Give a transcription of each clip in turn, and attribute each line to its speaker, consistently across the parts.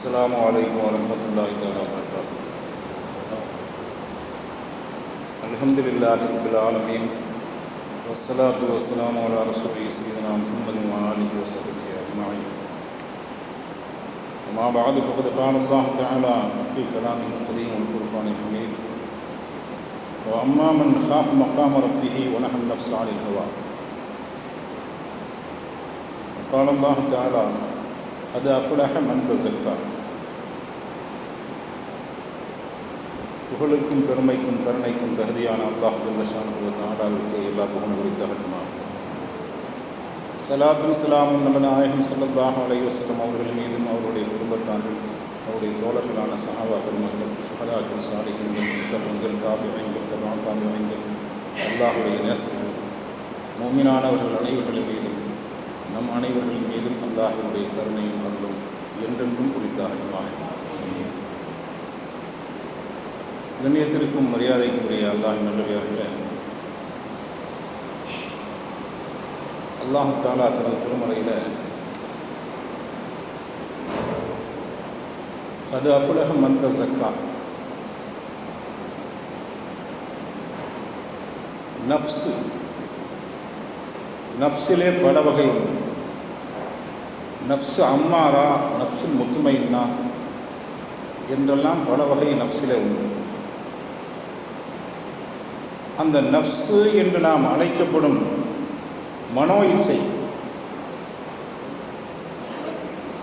Speaker 1: السلام عليكم ورحمة الله تعالى وبركاته. الحمد لله رب العالمين والصلاة والسلام على رسوله سيدنا محمد وآله وصحبه أجمعين. وما بعد فقد قال الله تعالى في كلامه القديم والفرقان الحميد وأما من خاف مقام ربه ونهى النفس عن الهوى. قال الله تعالى قد أفلح من تزكى. புகழுக்கும் பெருமைக்கும் கருணைக்கும் தகுதியான அல்லாஹ் ஜல்லஷானு தாடாவிற்கு எல்லா புகழும் குறித்தாகட்டுமா சலாத்தும் சலாமும் நம்ம நாயகம் சல்லாஹ் அலைஹி அவர்கள் மீதும் அவருடைய குடும்பத்தார்கள் அவருடைய தோழர்களான சஹாபா பெருமக்கள் சுகதாக்கள் சாலிகங்கள் முத்தகங்கள் தாபியங்கள் தபா தாபியங்கள் அல்லாஹுடைய நேசங்கள் மோமினானவர்கள் அனைவர்களின் மீதும் நம் அனைவர்களின் மீதும் அல்லாஹருடைய கருணையும் அருளும் என்றென்றும் குறித்தாகட்டுமாக ஆமீன். கண்ணியத்திற்கும் மரியாதைக்கும் உரிய அல்லாஹ் நல்லடியார்களே அல்லாஹு தாலா தனது திருமலையில் அது அஃபுலக மந்த சக்கா நப்சு நப்சிலே பல வகை உண்டு நப்சு அம்மாரா நஃப்ஸு முத்துமைன்னா என்றெல்லாம் பல வகை நப்சிலே உண்டு அந்த நஃப்ஸு என்று நாம் அழைக்கப்படும் மனோ இச்சை.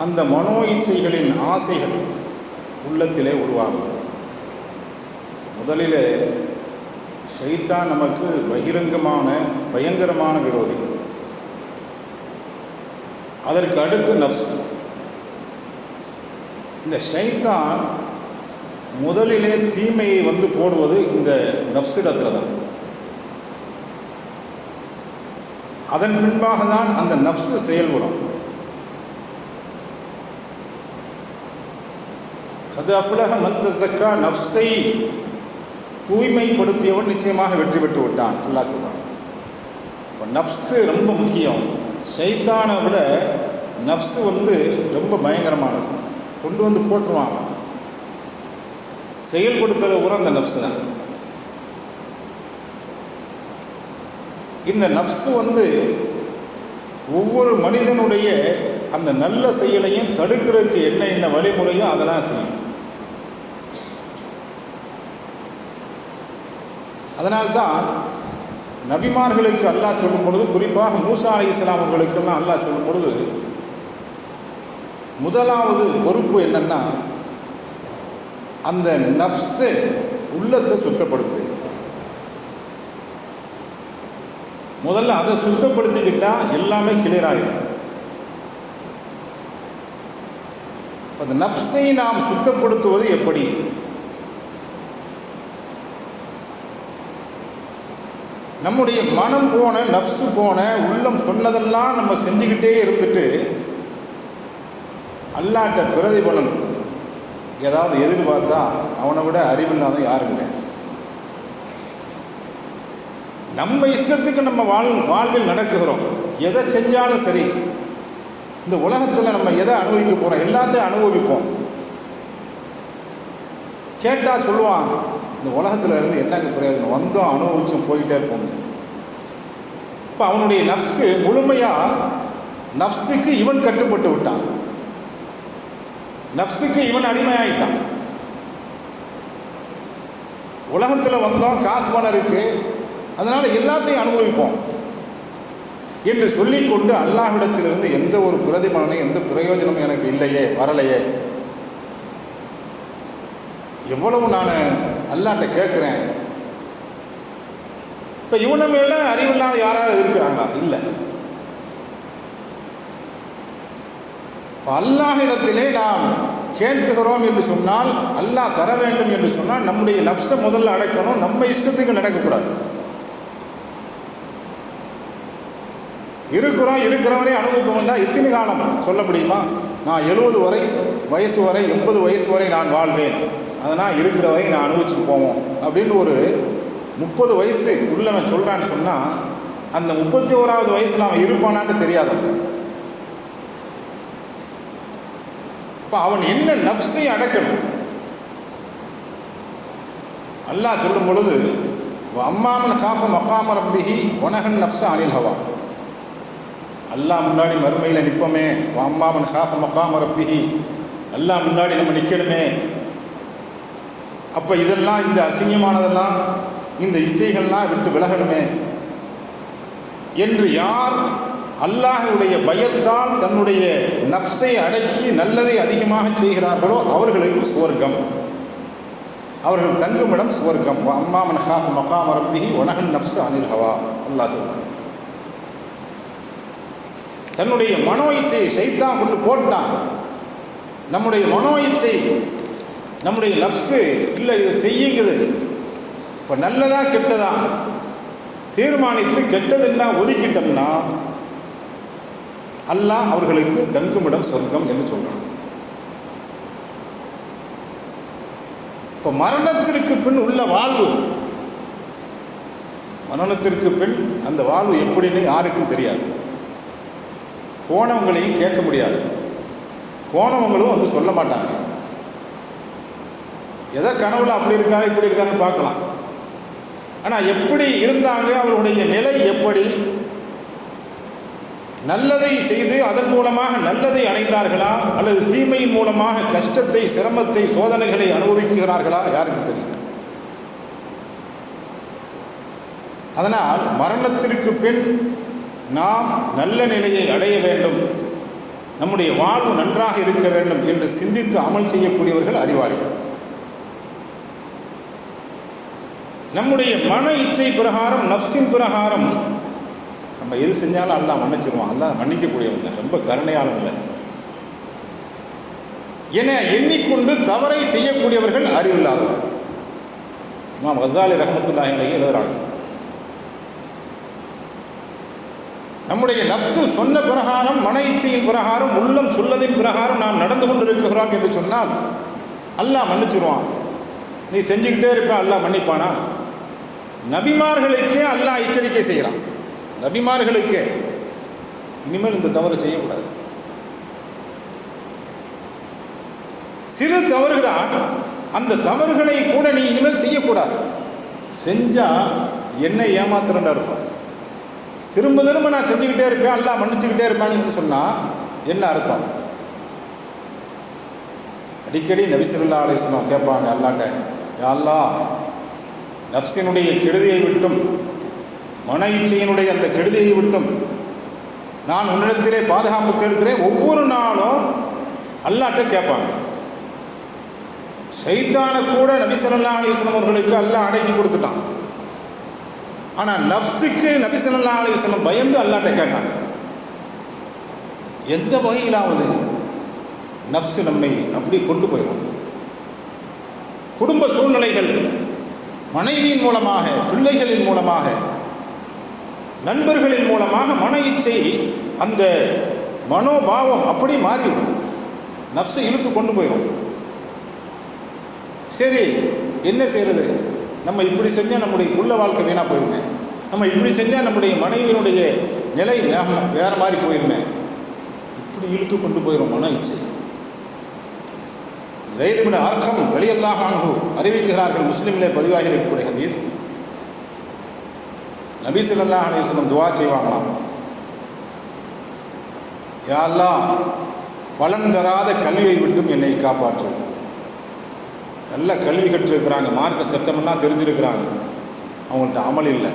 Speaker 1: அந்த மனோ இச்சைகளின் ஆசைகள் உள்ளத்திலே உருவாகுது. முதலிலே ஷைத்தான் நமக்கு பகிரங்கமான பயங்கரமான விரோதி. அதற்கு அடுத்து நப்சு இந்த ஷைத்தான் முதலிலே தீமையை வந்து போடுவது இந்த நப்சிடத்தில் தான் அதன் பின்பாக தான் அந்த நப்சு செயல்படும். அது அப்புலக மந்த நஃப்ஸை நப்சை தூய்மைப்படுத்தியவன் நிச்சயமாக வெற்றி பெற்று விட்டான். அல்லா சொல்கிறான் இப்போ நப்ஸு ரொம்ப முக்கியம். சைத்தானை விட நப்ஸு வந்து ரொம்ப பயங்கரமானது. கொண்டு வந்து போட்டுருவான் அவன். செயல்படுத்துறது கூட அந்த நஃப்ஸு தான். இந்த நஃப்ஸு வந்து ஒவ்வொரு மனிதனுடைய அந்த நல்ல செயலையும் தடுக்கிறதுக்கு என்ன என்ன வழிமுறையோ அதெல்லாம் செய்யும். அதனால்தான் நபிமார்களுக்கு அல்லாஹ் சொல்லும் பொழுது குறிப்பாக மூசா அலி இஸ்லாம் அவர்களுக்கெல்லாம் அல்லாஹ் சொல்லும் பொழுது முதலாவது பொறுப்பு என்னென்னா அந்த நஃப்ஸை உள்ளத்தை சுத்தப்படுத்து. முதல்ல அதை சுத்தப்படுத்திக்கிட்டால் எல்லாமே கிளியர் ஆகிடும் அந்த நப்சை நாம் சுத்தப்படுத்துவது எப்படி? நம்முடைய மனம் போன நப்சு போன உள்ளம் சொன்னதெல்லாம் நம்ம செஞ்சுக்கிட்டே இருந்துட்டு அல்லாட்ட பிரதிபலன் ஏதாவது எதிர்பார்த்தா அவனை விட அறிவில்லாத யாரும் கிடையாது. நம்ம இஷ்டத்துக்கு நம்ம வாழ் வாழ்வில் நடக்குகிறோம். எதை செஞ்சாலும் சரி. இந்த உலகத்தில் நம்ம எதை அனுபவிக்க போகிறோம் எல்லாத்தையும் அனுபவிப்போம். கேட்டால் சொல்லுவான் இந்த உலகத்தில் இருந்து என்னங்க பிரயோஜனம்? வந்தோம் அனுபவிச்சும் போயிட்டே இருப்போம். இப்போ அவனுடைய நஃப்ஸு முழுமையாக நஃப்ஸுக்கு இவன் கட்டுப்பட்டு விட்டான். நஃப்ஸுக்கு இவன் அடிமையாயிட்டான். உலகத்தில் வந்தோம் காசு பணம் இருக்குது அதனால் எல்லாத்தையும் அனுபவிப்போம். என்று சொல்லிக்கொண்டு அல்லாஹ்விடத்திலிருந்து எந்த ஒரு பிரதிபலனும் எந்த பிரயோஜனமும் எனக்கு இல்லையே வரலையே. எவ்வளவு நான் அல்லாட்ட கேட்குறேன். இப்போ இவனை மேல அறிவில்லாத யாராவது இருக்கிறாங்களா? இல்லை. அல்லாஹ் இடத்திலே நாம் கேட்குகிறோம் என்று சொன்னால் அல்லாஹ் தர வேண்டும் என்று சொன்னால் நம்முடைய லப்ஸை முதல்ல அடைக்கணும். நம்ம இஷ்டத்துக்கு நடக்கக்கூடாது. இருக்கிறோம் இருக்கிறவனே அனுபவிக்கணும்னா எத்தனை காலம். சொல்ல முடியுமா? நான் எழுபது வரை வயசு வரை எண்பது வயசு வரை நான் வாழ்வேன். அதனால் இருக்கிற வரை நான் அனுபவிச்சுட்டு போவோம். அப்படின்னு ஒரு முப்பது வயசு உள்ளவன் சொல்கிறான்னு சொன்னால் அந்த முப்பத்தி ஓராவது வயசில் அவன் இருப்பானான்னு தெரியாது இப்போ அவன் என்ன நஃப்ஸை அடக்கணும்? அல்லாஹ் சொல்லும் பொழுது அம்மாமன் காஃப மக்காம ரப்பிஹி ஒனகன் நஃப்ஸ அனில் ஹவா. எல்லாம் முன்னாடி மறுமையில் நிற்போமே அம்மாமன் காஃப மக்காம ரப்பிஹி. எல்லாம் முன்னாடி நம்ம நிற்கணுமே அப்போ இதெல்லாம் இந்த அசிங்கமானதெல்லாம் இந்த இசைகள்லாம் விட்டு விலகணுமே. என்று யார் அல்லாஹுடைய பயத்தால் தன்னுடைய நப்சை அடக்கி நல்லதை அதிகமாக செய்கிறார்களோ அவர்களுக்கு சுவர்க்கம். அவர்கள் தங்குமிடம் சுவர்க்கம். அம்மாமன் ஹாஃப் மகாம் ரப்பிஹி ஒனகன் நப்ஸ் அனில் ஹவா. அல்லாஹ் சொல்கிறார் தன்னுடைய மனோ இச்சையை சைத்தான் கொண்டு போட்டான். நம்முடைய மனோ இச்சை நம்முடைய லஃப்ஸு இல்லை இதை செய்யுங்குது. இப்போ நல்லதா கெட்டதா? தீர்மானித்து கெட்டதுன்னா ஒதுக்கிட்டோம்னா அல்லாஹ் அவர்களுக்கு தங்குமிடம் சொர்க்கம் என்று சொல்கிறான் இப்போ மரணத்திற்கு பின் உள்ள வாழ்வு. மரணத்திற்கு பின் அந்த வாழ்வு எப்படின்னு யாருக்கும் தெரியாது. போனவங்களையும் கேட்க முடியாது. போனவங்களும் வந்து சொல்ல மாட்டாங்க. எதோ கனவுல அப்படி இருக்காரு இப்படி இருக்காருன்னு பார்க்கலாம். ஆனால் எப்படி இருந்தாங்க அவர்களுடைய நிலை எப்படி? நல்லதை செய்து அதன் மூலமாக நல்லதை அடைந்தார்களா? அல்லது தீமையின் மூலமாக கஷ்டத்தை சிரமத்தை சோதனைகளை அனுபவிக்கிறார்களா? யாருக்கு தெரியும்? அதனால் மரணத்திற்கு பின் நாம் நல்ல நிலையை அடைய வேண்டும். நம்முடைய வாழ்வு நன்றாக இருக்க வேண்டும் என்று சிந்தித்து அமல் செய்யக்கூடியவர்கள் அறிவாளிகள். நம்முடைய மன இச்சை பிரகாரம் நப்சின் பிரகாரம் நம்ம எது செஞ்சாலும் அல்லா மன்னிச்சிருவோம் அல்லா மன்னிக்கக்கூடியவன் தான். ரொம்ப கருணையாளன் இல்லை என எண்ணிக்கொண்டு தவறை செய்யக்கூடியவர்கள் அறிவில்லாதவர்கள். இமாம் கசாலி ரஹமத்துல்லாஹிலே எழுதுறாங்க. நம்முடைய லப்ஸு சொன்ன பிரகாரம் மன இச்சையின் பிரகாரம் உள்ளம் சொல்லதின் பிரகாரம் நாம் நடந்து கொண்டிருக்கிறோம் என்று சொன்னால் அல்லாஹ் மன்னிச்சிருவான். நீ செஞ்சுக்கிட்டே இருப்ப அல்லாஹ் மன்னிப்பானா? நபிமார்களுக்கே அல்லாஹ் எச்சரிக்கை செய்கிறான். நபிமார்களுக்கே. இனிமேல் இந்த தவறு செய்யக்கூடாது. சிறு தவறுதான் அந்த தவறுகளை கூட நீ இனிமேல் செய்யக்கூடாது. செஞ்சால் என்னை ஏமாத்திரண்டா இருக்கும். திரும்ப திரும்ப நான் செஞ்சுக்கிட்டே இருப்பேன் எல்லாம் மன்னிச்சுக்கிட்டே இருப்பேன்னு சொன்னால் என்ன அர்த்தம்? அடிக்கடி நபிசுல்லா அலிஸ்லாம் கேட்பாங்க அல்லாட்ட யாழ்லா அல்லாஹ் நப்சினுடைய கெடுதியை விட்டும் மன இச்சையினுடைய அந்த கெடுதியை விட்டும் நான் உன்னிடத்திலே பாதுகாப்பு தேடுகிறேன். ஒவ்வொரு நாளும் அல்லாட்ட கேட்பாங்க. சைத்தான கூட நபிசல்லா அலிஸ்லாம் அவர்களுக்கு அல்லாஹ் அடக்கி கொடுத்துட்டான். ஆனால் நப்சுக்கு நபிசல்லா அலிஸ்லாம் பயந்து அல்லாட்ட கேட்டாங்க. எந்த வகையிலாவது நப்சு நம்மை அப்படி கொண்டு போயிடும் குடும்ப சூழ்நிலைகள் மனைவியின் மூலமாக பிள்ளைகளின் மூலமாக நண்பர்களின் மூலமாக மன இச்சை அந்த மனோபாவம் அப்படி மாறிவிடும். நப்சை இழுத்து கொண்டு போயிடும் சரி என்ன செய்கிறது நம்ம இப்படி செஞ்சால் நம்முடைய புள்ள வாழ்க்கை வீணாக போயிருமே. நம்ம இப்படி செஞ்சால் நம்முடைய மனைவியினுடைய நிலை வேக வேற மாதிரி போயிருமே. இப்படி இழுத்து கொண்டு போயிடும் மன இச்சை. ஜெயிதுபின் அர்க்கம் வெளியல்லாக அணுகு அறிவிக்கிறார்கள் முஸ்லீமிலே பதிவாகி இருக்கக்கூடிய ஹதீஸ். நபி சொல்லா அலிஸ்லம் துவா செய்வாங்களாம். யாரெல்லாம் பலன் தராத கல்வியை விட்டும் என்னை காப்பாற்று நல்ல கல்வி கற்றுருக்குறாங்க. மார்க்க சட்டமெல்லாம் தெரிஞ்சிருக்கிறாங்க. அவங்கள்ட்ட அமல் இல்லை.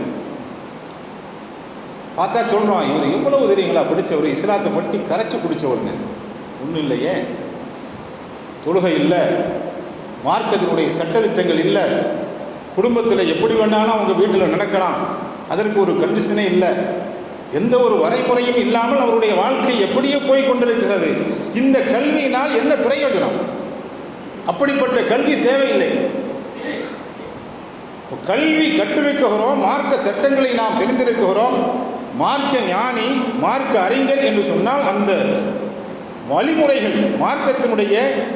Speaker 1: பார்த்தா சொல்கிறோம் இவர் எவ்வளவு தெரியுங்களா? படித்தவர் இஸ்லாத்தை பட்டி கரைச்சி குடித்தவருங்க ஒன்றும் இல்லையே. தொழுகை இல்லை. மார்க்கத்தினுடைய சட்டத்திட்டங்கள் இல்லை. குடும்பத்தில் எப்படி வேணாலும் அவங்க வீட்டில் நடக்கலாம். அதற்கு ஒரு கண்டிஷனே இல்லை. எந்த ஒரு வரைமுறையும் இல்லாமல் அவருடைய வாழ்க்கை எப்படியோ போய் கொண்டிருக்கிறது. இந்த கல்வியினால் என்ன பிரயோஜனம்? அப்படிப்பட்ட கல்வி தேவையில்லை. இப்போ கல்வி கற்றிருக்கிறோம் மார்க்க சட்டங்களை நாம் தெரிந்திருக்கிறோம் மார்க்க ஞானி மார்க்க அறிஞர் என்று சொன்னால் அந்த வழிமுறைகள் மார்க்கத்தினுடைய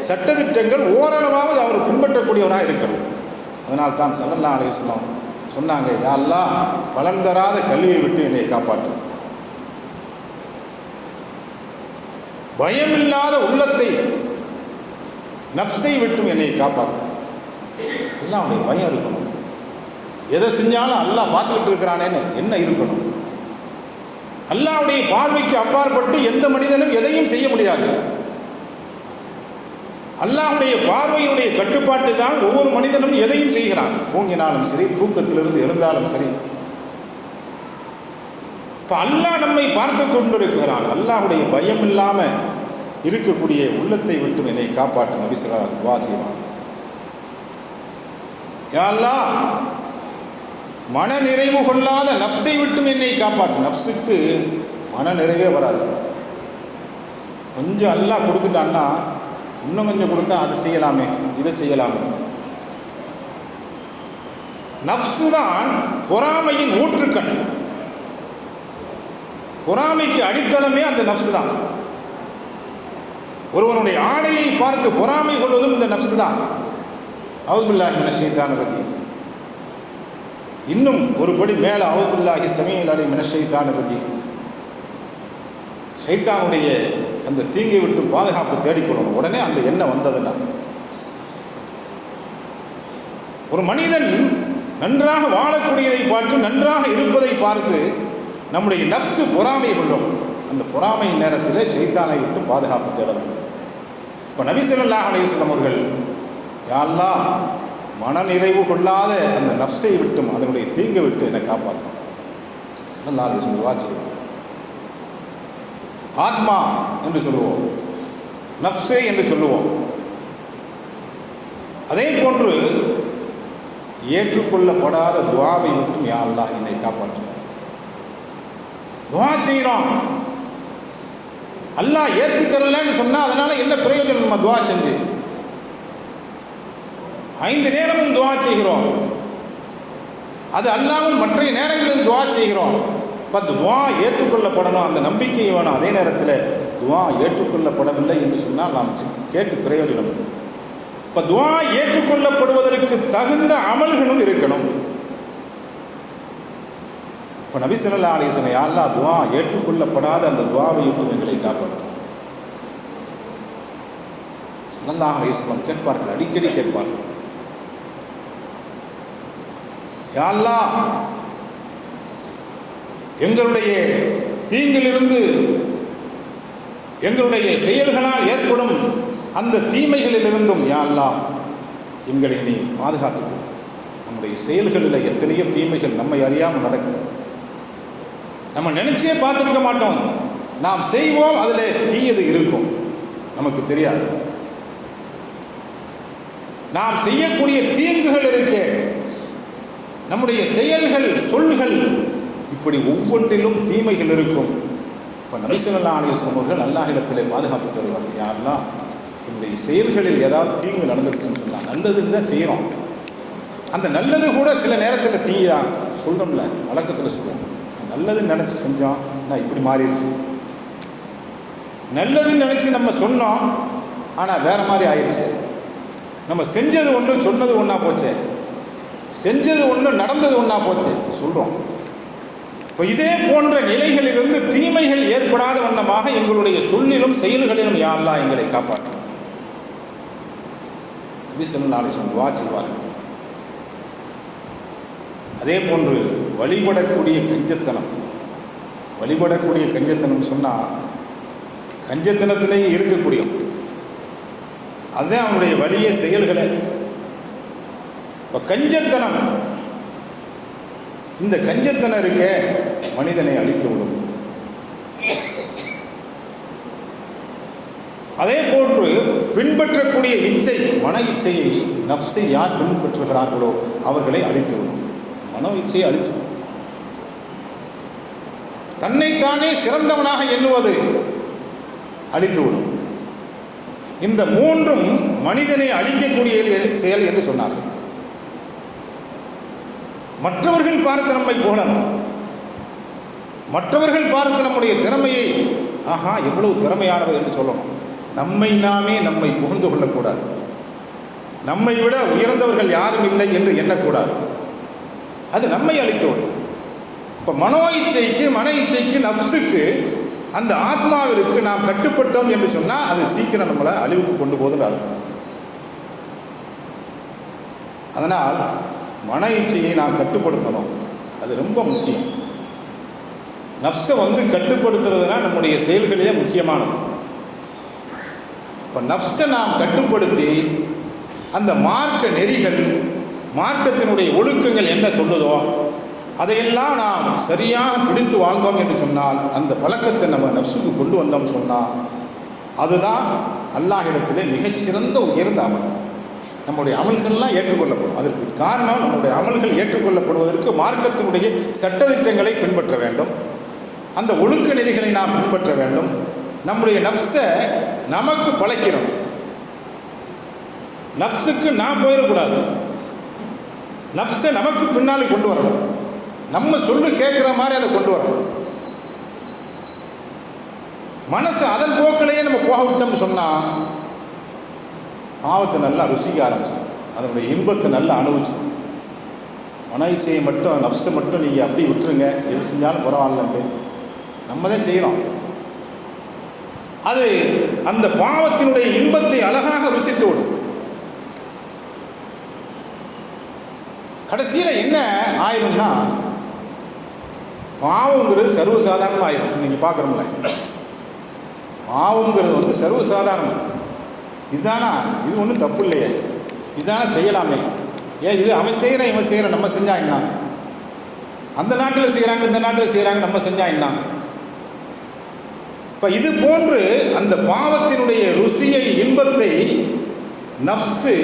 Speaker 1: சட்டத்திட்டங்கள் ஓரளவாவது அவர் பின்பற்றக்கூடியவராக இருக்கணும். அதனால் தான் சல்லல்லா சொன்னோம் சொன்னாங்க யாரெல்லாம் பலன் தராத கல்வியை விட்டு என்னை காப்பாற்று. பயமில்லாத உள்ளத்தை நப்சை விட்டும் என்னை காப்பாற்று அல்லாவுடைய பயம் இருக்கணும். எதை செஞ்சாலும் அல்லாஹ் பார்த்துக்கிட்டு இருக்கிறானேன்னு என்ன இருக்கணும்? அல்லாவுடைய பார்வைக்கு அப்பாற்பட்டு எந்த மனிதனும் எதையும் செய்ய முடியாது. அல்லாவுடைய பார்வையுடைய கட்டுப்பாட்டு தான் ஒவ்வொரு மனிதனும் எதையும் செய்கிறான். தூங்கினாலும் சரி தூக்கத்திலிருந்து எழுந்தாலும் சரி. இப்போ அல்லாஹ் நம்மை பார்த்து கொண்டிருக்கிறான். அல்லாஹுடைய பயம் இல்லாமல் இருக்கக்கூடிய உள்ளத்தை விட்டு என்னை காப்பாற்றும் நபிசரா வாசிவான். யாழ்லா மன நிறைவு கொள்ளாத நப்சை விட்டும் என்னை காப்பாற்றும் நப்சுக்கு மன நிறைவே வராது. கொஞ்சம் அல்லாஹ் கொடுத்துட்டான்னா இன்னும் கொஞ்சம் கொடுத்தா அதை செய்யலாமே இதை செய்யலாமே. நப்சு தான் பொறாமையின் ஊற்றுக்கண். பொறாமைக்கு அடித்தளமே அந்த நப்சு தான். ஒருவனுடைய ஆடையை பார்த்து பொறாமை கொள்வதும் இந்த நப்சு தான். அவுதுபில்லாஹி ஷைத்தான் ரஜீம். இன்னும் ஒரு படி மேலே அவுதுபில்லாஹி சமீல் அலி மினஷைத்தான் ரஜீம். ஷைத்தானுடைய அந்த தீங்கை விட்டு பாதுகாப்பு தேடிக்கொள்ளணும் உடனே அந்த எண்ணம் வந்ததுன்னா. ஒரு மனிதன் நன்றாக வாழக்கூடியதை பார்த்து நன்றாக இருப்பதை பார்த்து நம்முடைய நப்சு பொறாமை கொள்ளும். அந்த பொறாமை நேரத்தில் ஷைத்தானை விட்டு பாதுகாப்பு தேட வேண்டும். இப்போ நபிசல்லா அலையுஸ்லம் அவர்கள் யாழ்லா மனநிறைவு கொள்ளாத அந்த நஃப்ஸை விட்டும் அதனுடைய தீங்கை விட்டு என்னை காப்பாற்றும் சல்லா அலையுஸ்லம் செய்வார். ஆத்மா என்று சொல்லுவோம் நஃப்ஸே என்று சொல்லுவோம். அதே போன்று ஏற்றுக்கொள்ளப்படாத துவாவை விட்டும் யாழ்லா என்னை காப்பாற்றும் துவா செய்கிறோம் அல்லாஹ் ஏற்றுக்கிறலன்னு சொன்னால் அதனால் என்ன பிரயோஜனம்? நம்ம துவா செஞ்சு. ஐந்து நேரமும் துவா செய்கிறோம். அது அல்லாமல் மற்ற நேரங்களில் துவா செய்கிறோம். பத்து துவா ஏற்றுக்கொள்ளப்படணும். அந்த நம்பிக்கை வேணும். அதே நேரத்தில் துவா ஏற்றுக்கொள்ளப்படவில்லை என்று சொன்னால் நாம் கேட்டு பிரயோஜனம் இல்லை. இப்போ துவா ஏற்றுக்கொள்ளப்படுவதற்கு தகுந்த அமல்களும் இருக்கணும். இப்போ நபி சொல்லா சொன்ன அல்லா துவா ஏற்றுக்கொள்ளப்படாத அந்த துவாவை விட்டு எங்களை காப்பாற்றும். சல்லல்லா அலிஸ்லாம் கேட்பார்கள் அடிக்கடி கேட்பார்கள். யாழ்லா எங்களுடைய தீங்கிலிருந்து எங்களுடைய செயல்களால் ஏற்படும் அந்த தீமைகளிலிருந்தும் யாழ்லா எங்களை நீ பாதுகாத்துக்கொள். நம்முடைய செயல்களில் எத்தனையோ தீமைகள் நம்மை அறியாமல் நடக்கும். நம்ம நினச்சே பார்த்துருக்க மாட்டோம். நாம் செய்வோம் அதில் தீயது இருக்கும். நமக்கு தெரியாது. நாம் செய்யக்கூடிய தீங்குகள் இருக்கு. நம்முடைய செயல்கள் சொல்கள் இப்படி ஒவ்வொன்றிலும் தீமைகள் இருக்கும். இப்போ நபிசல்லா அலிஸ்லம் அவர்கள் அல்லாஹிடத்தில் பாதுகாப்பு தருவார்கள் யாரெல்லாம் இந்த செயல்களில் ஏதாவது தீங்கு நடந்துருச்சுன்னு சொன்னால் நல்லதுன்னு தான் செய்கிறோம் அந்த நல்லது கூட சில நேரத்தில் தீயா சொல்கிறோம்ல வழக்கத்தில் சொல்லுவோம் நல்லதுன்னு நினச்சி செஞ்சோம் நான் இப்படி மாறிடுச்சு. நல்லதுன்னு நினச்சி நம்ம சொன்னோம் ஆனால் வேறு மாதிரி ஆயிடுச்சு. நம்ம செஞ்சது ஒன்று சொன்னது ஒன்றா போச்சு. செஞ்சது ஒன்று நடந்தது ஒன்றா போச்சு சொல்கிறோம் இப்போ இதே போன்ற நிலைகளிலிருந்து தீமைகள் ஏற்படாத வண்ணமாக எங்களுடைய சொல்லிலும் செயல்களிலும் யாரெல்லாம் எங்களை காப்பாற்றும்? நபிசல்லு நாளை துவா செய்வார்கள். அதே போன்று வழிபடக்கூடிய கஞ்சத்தனம். வழிபடக்கூடிய கஞ்சத்தனம் சொன்னால் கஞ்சத்தனத்திலேயே இருக்கக்கூடிய அதுதான் அவனுடைய வழியே செயல்களை. இப்போ கஞ்சத்தனம். இந்த கஞ்சத்தனம் இருக்க மனிதனை அழித்து விடும். அதே போன்று பின்பற்றக்கூடிய இச்சை மன இச்சையை நப்சை யார் பின்பற்றுகிறார்களோ அவர்களை அழித்துவிடும் மன இச்சையை அழித்து தன்னைத்தானே சிறந்தவனாக எண்ணுவது. அழித்துவிடும். இந்த மூன்றும் மனிதனை அழிக்கக்கூடிய செயல் என்று சொன்னார்கள். மற்றவர்கள் பார்த்து நம்மை புகழணும். மற்றவர்கள் பார்த்து நம்முடைய திறமையை ஆஹா எவ்வளவு திறமையானவர் என்று சொல்லணும். நம்மை நாமே நம்மை புகழ்ந்து கொள்ளக்கூடாது. நம்மை விட உயர்ந்தவர்கள் யாரும் இல்லை என்று எண்ணக்கூடாது. அது நம்மை அளித்தோடும் இப்போ மனோ இச்சைக்கு மன இச்சைக்கு நப்சுக்கு அந்த ஆத்மாவிற்கு நாம் கட்டுப்பட்டோம் என்று சொன்னால் அது சீக்கிரம் நம்மளை அழிவுக்கு கொண்டு போதுன்னு அர்த்தம். அதனால் மன இச்சையை நாம் கட்டுப்படுத்தணும். அது ரொம்ப முக்கியம். நப்சை வந்து கட்டுப்படுத்துறதுனா நம்முடைய செயல்களிலே முக்கியமானது. இப்போ நப்சை நாம் கட்டுப்படுத்தி அந்த மார்க்க நெறிகள் மார்க்கத்தினுடைய ஒழுக்கங்கள் என்ன சொல்லுதோ அதையெல்லாம் நாம் சரியாக பிடித்து வாழ்ந்தோம் என்று சொன்னால் அந்த பழக்கத்தை நம்ம நப்சுக்கு கொண்டு வந்தோம் சொன்னால் அதுதான் அல்லாஹிடத்திலே மிகச்சிறந்த உயர்ந்த அமல். நம்முடைய அமல்கள்லாம் ஏற்றுக்கொள்ளப்படும். அதற்கு காரணம் நம்முடைய அமல்கள் ஏற்றுக்கொள்ளப்படுவதற்கு மார்க்கத்தினுடைய சட்டதிட்டங்களை பின்பற்ற வேண்டும். அந்த ஒழுக்க நெறிகளை நாம் பின்பற்ற வேண்டும். நம்முடைய நப்சை நமக்கு பழக்கிறோம் நப்சுக்கு நான் போயிடக்கூடாது. நப்சை நமக்கு பின்னாலே கொண்டு வரணும். நம்ம சொல்லு கேட்குற மாதிரி அதை கொண்டு வரணும் மனசு அதன் போக்கிலேயே நம்ம போக விட்டோம்னு சொன்னால் பாவத்தை நல்லா ருசிக்க ஆரம்பிச்சோம் அதனுடைய இன்பத்தை நல்லா அனுபவிச்சோம் மன இச்சையை மட்டும் நப்சை மட்டும் நீங்கள் அப்படி விட்டுருங்க. எது செஞ்சாலும் பரவாயில்லன்ட்டு நம்ம தான் செய்கிறோம் அது அந்த பாவத்தினுடைய இன்பத்தை அழகாக ருசித்து விடும். கடைசியில் என்ன ஆயிரும்னா பாவங்கிறது சர்வசாதாரணமாக ஆயிரும் நீங்கள் பார்க்குறோம்ல. பாவங்கிறது வந்து சர்வசாதாரணம். இதுதானா? இது ஒன்றும் தப்பு இல்லையே. இதானே செய்யலாமே? ஏன் இது அவன் செய்கிறான் இவன் செய்கிறான் நம்ம செஞ்சா என்ன அந்த நாட்டில் செய்கிறாங்க இந்த நாட்டில் செய்கிறாங்க நம்ம செஞ்சா என்ன இப்போ இது போன்று அந்த பாவத்தினுடைய ருசியை இன்பத்தை நஃப்ஸு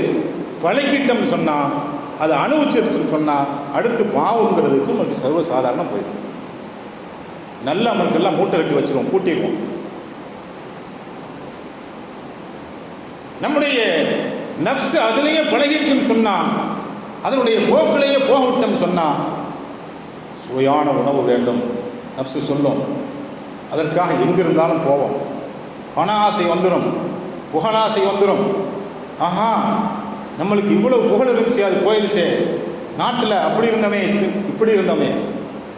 Speaker 1: பழக்கிட்டோம்னு சொன்னால் அதை அனுபவிச்சிருச்சுன்னு சொன்னால் அடுத்து பாவங்கிறதுக்கு நமக்கு சர்வசாதாரணம் போயிடும் நல்ல அமல்கள்லாம் மூட்டை கட்டி வச்சிருவோம் பூட்டிடுவோம் நம்முடைய நப்ஸ் அதுலேயே பழகிடுச்சுன்னு சொன்னால் அதனுடைய போக்கிலேயே போகவிட்டோம்னு சொன்னால் சுவையான உணவு வேண்டும். நப்சு சொல்லும். அதற்காக எங்கிருந்தாலும் போவோம். பண ஆசை வந்துடும் புகழாசை வந்துடும் ஆஹா நம்மளுக்கு இவ்வளவு புகழ் இருந்துச்சு அது போயிடுச்சே நாட்டில் அப்படி இருந்தோமே இப்படி- இருந்தோமே.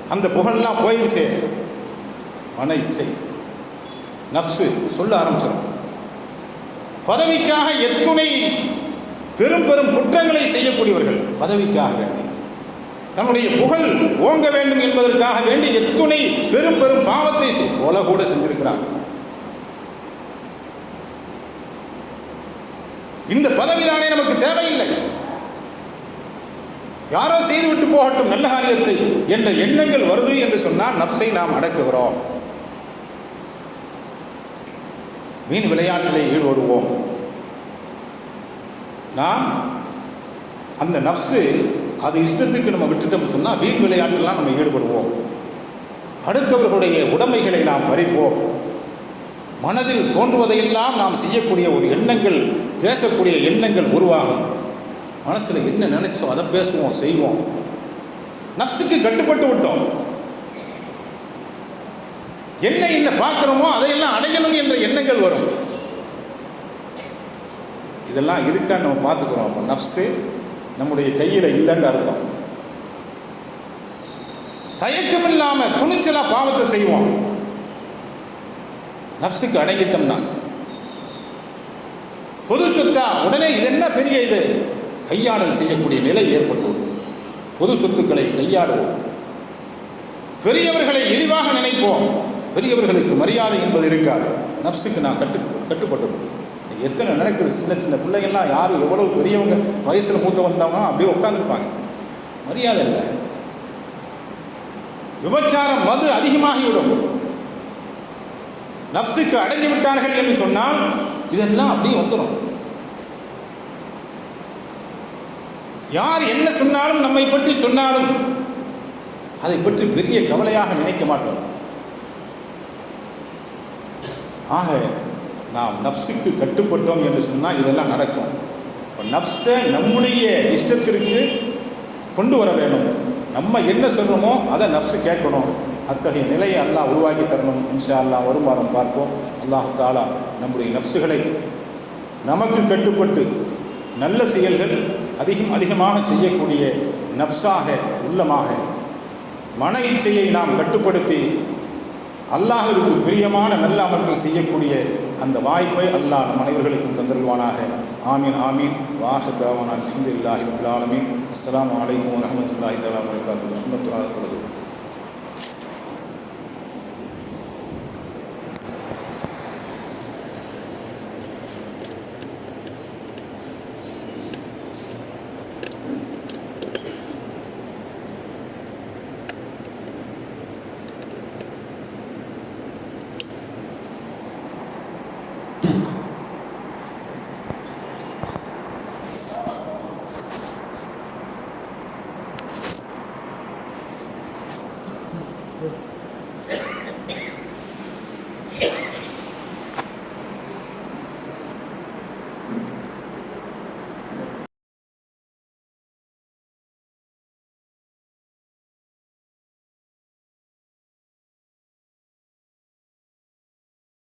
Speaker 1: அந்த புகழெல்லாம் போயிடுச்சே மன இச்சை நப்சு சொல்ல ஆரம்பிச்சிடும். பதவிக்காக எத்துணை பெரும் பெரும் குற்றங்களை செய்யக்கூடியவர்கள் பதவிக்காக வேண்டி தன்னுடைய புகழ் ஓங்க வேண்டும் என்பதற்காக வேண்டி எத்துணை பெரும் பெரும் பாவத்தை செய்- கொலை கூட செஞ்சிருக்கிறார். இந்த பதவிதானே நமக்கு தேவையில்லை. யாரோ செய்துவிட்டு போகட்டும் நல்ல காரியத்தை என்ற எண்ணங்கள் வருது என்று சொன்னால் நப்சை நாம் அடக்குகிறோம். மீன் விளையாட்டிலே ஈடுபடுவோம். நாம் அந்த நப்சு அது இஷ்டத்துக்கு நம்ம விட்டுட்டோம்னு சொன்னால் வீண் விளையாட்டெல்லாம் நம்ம ஈடுபடுவோம். அடுத்தவர்களுடைய உடைமைகளை நாம் பறிப்போம். மனதில் தோன்றுவதையெல்லாம் நாம் செய்யக்கூடிய ஒரு எண்ணங்கள் பேசக்கூடிய எண்ணங்கள் உருவாகும். மனசில் என்ன நினைச்சோம் அதை பேசுவோம் செய்வோம். நப்சுக்கு கட்டுப்பட்டு விட்டோம். என்ன என்ன பார்க்குறோமோ அதையெல்லாம் அடையணும் என்ற எண்ணங்கள் வரும். இதெல்லாம் இருக்கான்னு நம்ம பார்த்துக்கிறோம். அப்போ நஃப்ஸு நம்முடைய கையில் இல்லைன்னு அர்த்தம். தயக்கம் இல்லாமல் துணிச்சலாக பாவத்தை செய்வோம். நஃப்ஸுக்கு அடங்கிட்டோம்னா. பொது சொத்தா உடனே இது என்ன பெரிய இது? கையாடல் செய்யக்கூடிய நிலை ஏற்பட்டுள்ளது. பொது சொத்துக்களை கையாடுவோம். பெரியவர்களை இழிவாக நினைப்போம். பெரியவர்களுக்கு மரியாதை என்பது இருக்காது. நப்சுக்கு நான் கட்டு கட்டுப்பட்டுள்ளது. எத்தனை நடக்குது? சின்ன சின்ன பிள்ளைங்கள்லாம் யாரும் எவ்வளோ பெரியவங்க வயசில் மூத்த வந்தவங்க அப்படியே உட்காந்துருப்பாங்க மரியாதை இல்லை. விபச்சாரம் மது அதிகமாகிவிடும். நப்சுக்கு அடங்கி விட்டார்கள் என்று சொன்னால் இதெல்லாம் அப்படியே வந்துடும் யார் என்ன சொன்னாலும் நம்மை பற்றி சொன்னாலும் அதை பற்றி பெரிய கவலையாக நினைக்க மாட்டோம். ஆக நாம் நப்சுக்கு கட்டுப்பட்டோம் என்று சொன்னால் இதெல்லாம் நடக்கும். இப்போ நப்சை நம்முடைய இஷ்டத்திற்கு கொண்டு வர வேணும் நம்ம என்ன சொல்கிறோமோ அதை நப்சு கேட்கணும். அத்தகைய நிலையை அல்லாஹ் உருவாக்கி தரணும். இன்ஷா அல்லா வரும் வாரம் பார்ப்போம். அல்லாஹு தாலா நம்முடைய நப்சுகளை நமக்கு கட்டுப்பட்டு நல்ல செயல்கள் அதிகம் அதிகமாக செய்யக்கூடிய நப்சாக உள்ளமாக மன இச்சையை நாம் கட்டுப்படுத்தி அல்லாஹிற்கு பிரியமான நல்ல அமல்கள் செய்யக்கூடிய அந்த வாய்ப்பை அல்லாஹ் நம் அனைவர்களுக்கும் தந்தருவானாக ஆமீன் ஆமீன். வாஹ் தாவான் அலமதுல்லாஹி ரபுல் ஆலமீன். அஸ்ஸலாமு அலைக்கும் வரமத்துல்லாஹி தலா வரகாத்து சுன்னத்துல்லாஹி